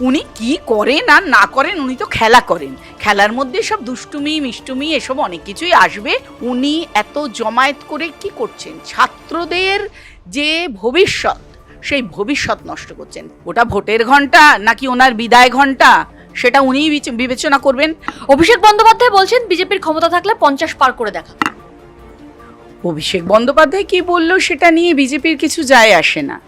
উনি কি করেন আর না করেন উনি তো খেলা করেন। খেলার মধ্যে সব দুষ্টুমি মিষ্টুমি এসব অনেক কিছুই আসবে। উনি এত জমায়েত করে কি করছেন? ছাত্রদের যে ভবিষ্যৎ সেই ভবিষ্যৎ নষ্ট করছেন। ওটা ভোটের ঘণ্টা নাকি ওনার বিদায় ঘণ্টা সেটা উনিই বিচ- বিবেচনা করবেন। অভিষেক বন্দ্যোপাধ্যায় বলছেন বিজেপির ক্ষমতা থাকলে পঞ্চাশ পার করে দেখা। অভিষেক বন্দ্যোপাধ্যায় কি বলল সেটা নিয়ে বিজেপির কিছু যায় আসে না।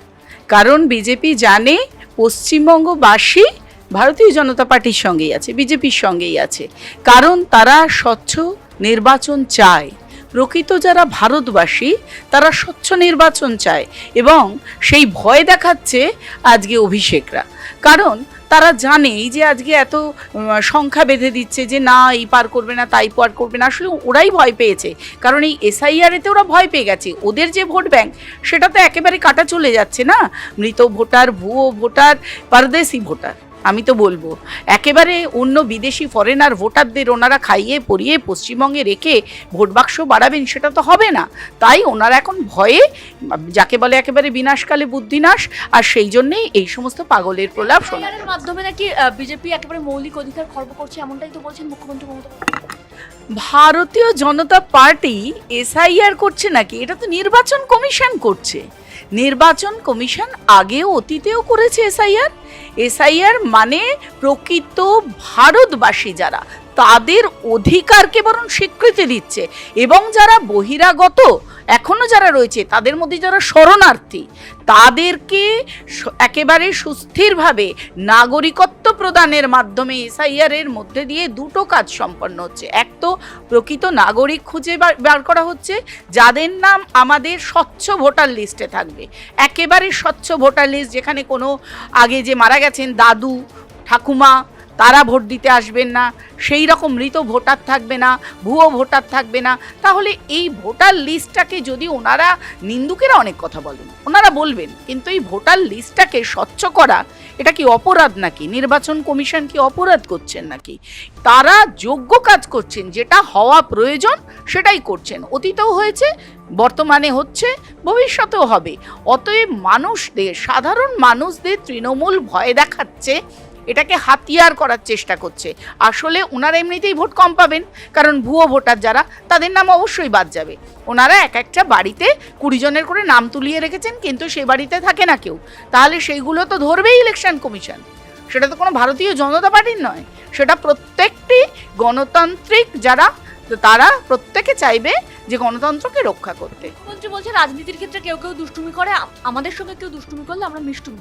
কারণ বিজেপি জানে পশ্চিমবঙ্গবাসী ভারতীয় জনতা পার্টির সঙ্গেই আছে, বিজেপির সঙ্গেই আছে। কারণ তারা স্বচ্ছ নির্বাচন চায়। প্রকৃত যারা ভারতবাসী, তারা স্বচ্ছ নির্বাচন চায় এবং সেই ভয় দেখাচ্ছে আজকে অভিষেকরা। কারণ তারা জানে এই যে আজকে এত সংখ্যা বেঁধে দিচ্ছে যে না, এই পার করবে না, তাই পার করবে না, আসলে ওরাই ভয় পেয়েছে। কারণ এই এসআইআরেতে ওরা ভয় পেয়ে গেছে। ওদের যে ভোট ব্যাংক, সেটা তো একেবারে কাটা চলে যাচ্ছে না? মৃত ভোটার, ভুয়ো ভোটার, পারদেশি ভোটার। আমি তো বলব একেবারে অন্য বিদেশি ফরেনার ভোটারদের ওনারা খাইয়ে পরিয়ে পশ্চিমবঙ্গে রেখে ভোট বাক্স বাড়াবেন সেটা তো হবে না। তাই ওনারা এখন ভয়ে যাকে বলে একেবারে বিনাশকালে বুদ্ধিনাশ আর সেই জন্যেই এই সমস্ত পাগলের প্রলাপ শোনা। মাধ্যমে নাকি বিজেপি একেবারে মৌলিক অধিকার খর্ব করছে এমনটাই তো বলছেন মুখ্যমন্ত্রী মমতা ভারতীয় জনতা পার্টি এসআইআর করছে নাকি? এটা তো নির্বাচন কমিশন করছে। নির্বাচন কমিশন আগেও অতীতেও করেছে এসআইআর। এসআইআর মানে প্রকৃত ভারতবাসী যারা তাদের অধিকারকে বরং স্বীকৃতি দিচ্ছে। এবং যারা বহিরাগত, এখনও যারা রয়েছে, তাদের মধ্যে যারা শরণার্থী, তাদেরকে একেবারে সুস্থিরভাবে নাগরিকত্ব প্রদানের মাধ্যমে এসআইআরের মধ্যে দিয়ে দুটো কাজ সম্পন্ন হচ্ছে। এক তো প্রকৃত নাগরিক খুঁজে বার করা হচ্ছে, যাদের নাম আমাদের স্বচ্ছ ভোটার লিস্টে থাকবে। একেবারে স্বচ্ছ ভোটার লিস্ট, যেখানে কোনো আগে যে মারা গেছেন দাদু, ঠাকুমা তারা ভোট দিতে আসবেন না, সেই রকম মৃত ভোটার থাকবে না, ভুয়ো ভোটার থাকবে না। তাহলে এই ভোটার লিস্টটাকে যদি ওনারা, নিন্দুকেরা অনেক কথা বলেন, ওনারা বলবেন, কিন্তু এই ভোটার লিস্টটাকে স্বচ্ছ করা, এটা কি অপরাধ নাকি? নির্বাচন কমিশন কি অপরাধ করছেন নাকি? তারা যোগ্য কাজ করছেন, যেটা হওয়া প্রয়োজন, সেটাই করছেন। অতীতেও হয়েছে, বর্তমানে হচ্ছে, ভবিষ্যতেও হবে। অতএব মানুষদের, সাধারণ মানুষদের তৃণমূল ভয় দেখাচ্ছে এটাকে হাতিয়ার করার চেষ্টা করছে। আসলে ওনারা এমনিতেই ভোট কম পাবেন, কারণ ভুয়ো ভোটার যারা, তাদের নাম অবশ্যই বাদ যাবে। ওনারা এক একটা বাড়িতে কুড়ি জনের করে নাম তুলিয়ে রেখেছেন, কিন্তু সেই বাড়িতে থাকে না কেউ। তাহলে সেইগুলো তো ধরবেই ইলেকশন কমিশন সেটা তো কোনো ভারতীয় জনতা পার্টির নয়। সেটা প্রত্যেকটি গণতান্ত্রিক যারা, তারা প্রত্যেকে চাইবে যে গণতন্ত্রকে রক্ষা করতে। মুখ্যমন্ত্রী বলছে রাজনীতির ক্ষেত্রে কেউ কেউ দুষ্টুমি করে, আমাদের সঙ্গে কেউ দুষ্টুমি করলে আমরা মিষ্টুমি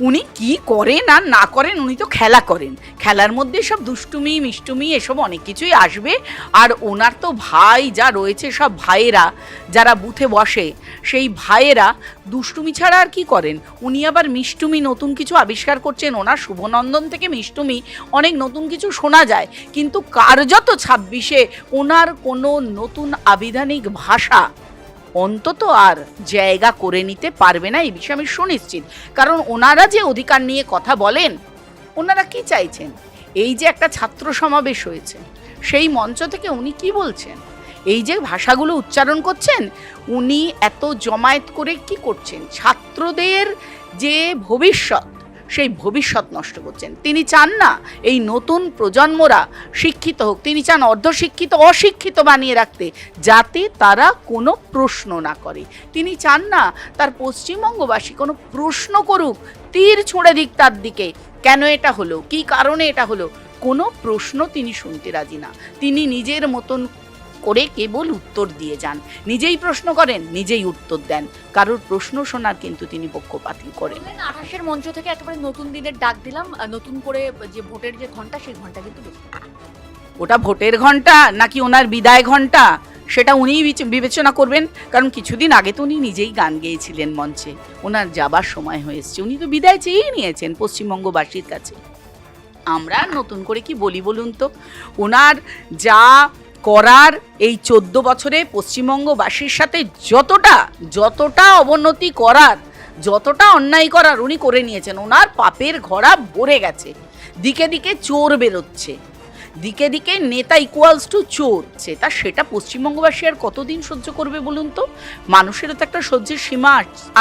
উনি কি করেন আর না করেন, উনি তো খেলা করেন। খেলার মধ্যে সব দুষ্টুমি, মিষ্টুমি, এসব অনেক কিছুই আসবে। আর ওনার তো ভাই যা রয়েছে সব ভাইয়েরা, যারা বুথে বসে, সেই ভাইয়েরা দুষ্টুমি ছাড়া আর কি করেন? উনি আবার মিষ্টুমি, নতুন কিছু আবিষ্কার করছেন। ওনার শুভনন্দন থেকে মিষ্টুমি, অনেক নতুন কিছু শোনা যায়। কিন্তু কার্যত ছাব্বিশে ওনার কোনো নতুন আবিধানিক ভাষা অন্তত আর জায়গা করে নিতে পারবে না, এই বিষয়ে আমি সুনিশ্চিত। কারণ ওনারা যে অধিকার নিয়ে কথা বলেন, ওনারা কি চাইছেন? এই যে একটা ছাত্র সমাবেশ হয়েছে, সেই মঞ্চ থেকে উনি কি বলছেন? এই যে ভাষাগুলো উচ্চারণ করছেন, উনি এত জমায়েত করে কি করছেন? ছাত্রদের যে ভবিষ্যৎ সেই ভবিষ্যৎ নষ্ট করছেন। তিনি চান না এই নতুন প্রজন্মরা শিক্ষিত হোক। তিনি চান অর্ধশিক্ষিত, অশিক্ষিত বানিয়ে রাখতে, যাতে তারা কোনো প্রশ্ন না করে। তিনি চান না তার পশ্চিমবঙ্গবাসী কোনো প্রশ্ন করুক, তীর ছুঁড়ে দিক তার দিকে। কেন এটা হলো? কি কারণে এটা হলো? কোনো প্রশ্ন তিনি শুনতে রাজি না। তিনি নিজের মতন করে কেবল উত্তর দিয়ে যান। নিজেই প্রশ্ন করেন নিজেই উত্তর দেন। কারোর প্রশ্ন শোনার কিন্তু তিনি পক্ষপাতি করেন। আঠাশের মঞ্চ থেকে একেবারে নতুন দিনের ডাক দিলাম নতুন করে যে ভোটের যে ঘণ্টা সেই ঘণ্টা কিন্তু ওটা ভোটের ঘণ্টা নাকি ওনার বিদায় ঘণ্টা সেটা উনিই বিচ- বিবেচনা করবেন কারণ কিছুদিন আগে তো উনি নিজেই গান গেয়েছিলেন মঞ্চে। ওনার যাবার সময় হয়ে হয়েছে উনি তো বিদায় চেয়েই নিয়েছেন পশ্চিমবঙ্গবাসীর কাছে। আমরা নতুন করে কি বলি বলুন তো? ওনার যা করার এই চোদ্দ বছরে পশ্চিমবঙ্গবাসীর সাথে যতটা যতটা অবনতি করার, যতটা অন্যায় করার উনি করে নিয়েছেন, ওনার পাপের ঘোড়া ভরে গেছে। দিকে দিকে চোর বেরোচ্ছে। দিকে দিকে নেতা ইকুয়ালস টু চোর। সেটা সেটা পশ্চিমবঙ্গবাসী আর কতদিন সহ্য করবে বলুন তো? মানুষেরও তো একটা সহ্যের সীমা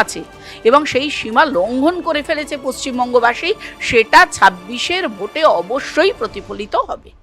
আছে এবং সেই সীমা লঙ্ঘন করে ফেলেছে পশ্চিমবঙ্গবাসী, সেটা ছাব্বিশের ভোটে অবশ্যই প্রতিফলিত হবে।